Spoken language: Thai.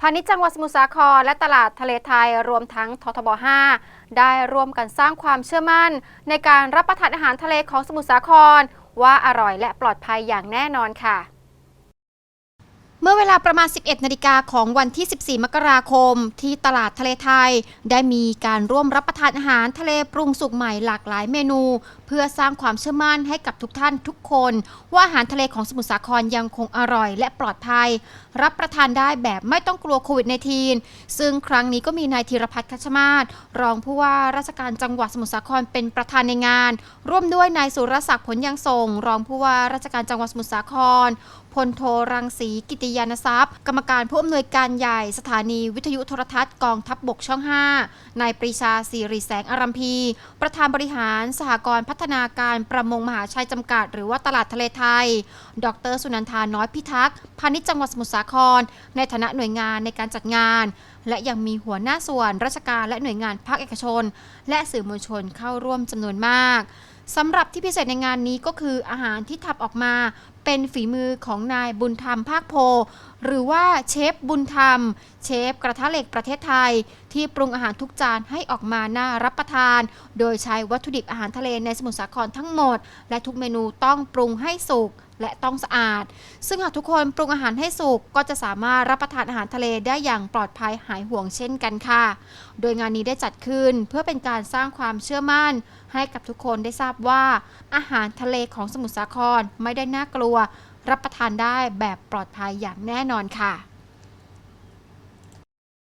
พาณิชย์จังหวัดสมุทรสาครและตลาดทะเลไทยรวมทั้งททบ 5 ได้ร่วมกันสร้างความเชื่อมั่น ในการรับประทานอาหารทะเลของสมุทรสาคร ว่าอร่อยและปลอดภัยอย่างแน่นอนค่ะ เมื่อเวลาประมาณ 11 นาฬิกาของวันที่ 14 มกราคม ที่ตลาดทะเลไทย ได้มีการร่วมรับประทานอาหารทะเลปรุงสุกใหม่หลากหลายเมนู เพื่อสร้างความเชื่อมั่นให้กับทุกท่านทุกคน ว่าอาหารทะเลของสมุทรสาครยังคงอร่อยและปลอดภัย รับประทานได้แบบไม่ต้องกลัวโควิด -19 ซึ่งครั้งนี้ก็มีนายธีรพัฒน์คัชมาศรองผู้ว่าราชการจังหวัดสมุทรสาครเป็นประธานในงาน ร่วมด้วยนายสุรศักดิ์ผลยังส่ง รองผู้ว่าราชการจังหวัดสมุทรสาครพลโทรังสีกิติยานทรัพย์ กรรมการผู้อำนวยการใหญ่สถานีวิทยุโทรทัศน์กองทัพบบกช่อง 5 นายปรีชาสิริแสงอารัมพี ประธานบริหารสหกรณ์พัฒนาการประมงมหาชัยจำกัด หรือว่าตลาดทะเลไทย ดรสุนันทาน้อยพิทักษ์พาณิชย์จังหวัดสมุทรสาคร ในฐานะหน่วยงานในการจัดงาน และยังมีหัวหน้าส่วนราชการและหน่วยงานภาคเอกชน และสื่อมวลชนเข้าร่วมจำนวนมาก สำหรับที่พิเศษในงานนี้ก็คืออาหารที่ทำออกมาเป็นฝีมือของนายบุญธรรมภาคโพ หรือว่าเชฟบุญธรรม เชฟกระทะเหล็กประเทศไทย ที่ปรุงอาหารทุกจานให้ออกมาน่ารับประทาน โดยใช้วัตถุดิบอาหารทะเลในสมุทรสาครทั้งหมด และทุกเมนูต้องปรุงให้สุกและต้องสะอาด ซึ่งหากทุกคนปรุงอาหารให้สุกก็จะสามารถรับประทานอาหารทะเลได้อย่างปลอดภัยหายห่วงเช่นกันค่ะ โดยงานนี้ได้จัดขึ้นเพื่อเป็นการสร้างความเชื่อมั่น ให้กับทุกคนได้ทราบว่า อาหารทะเลของสมุทรสาครไม่ได้น่ากลัว รับประทานได้แบบปลอดภัยอย่างแน่นอนค่ะ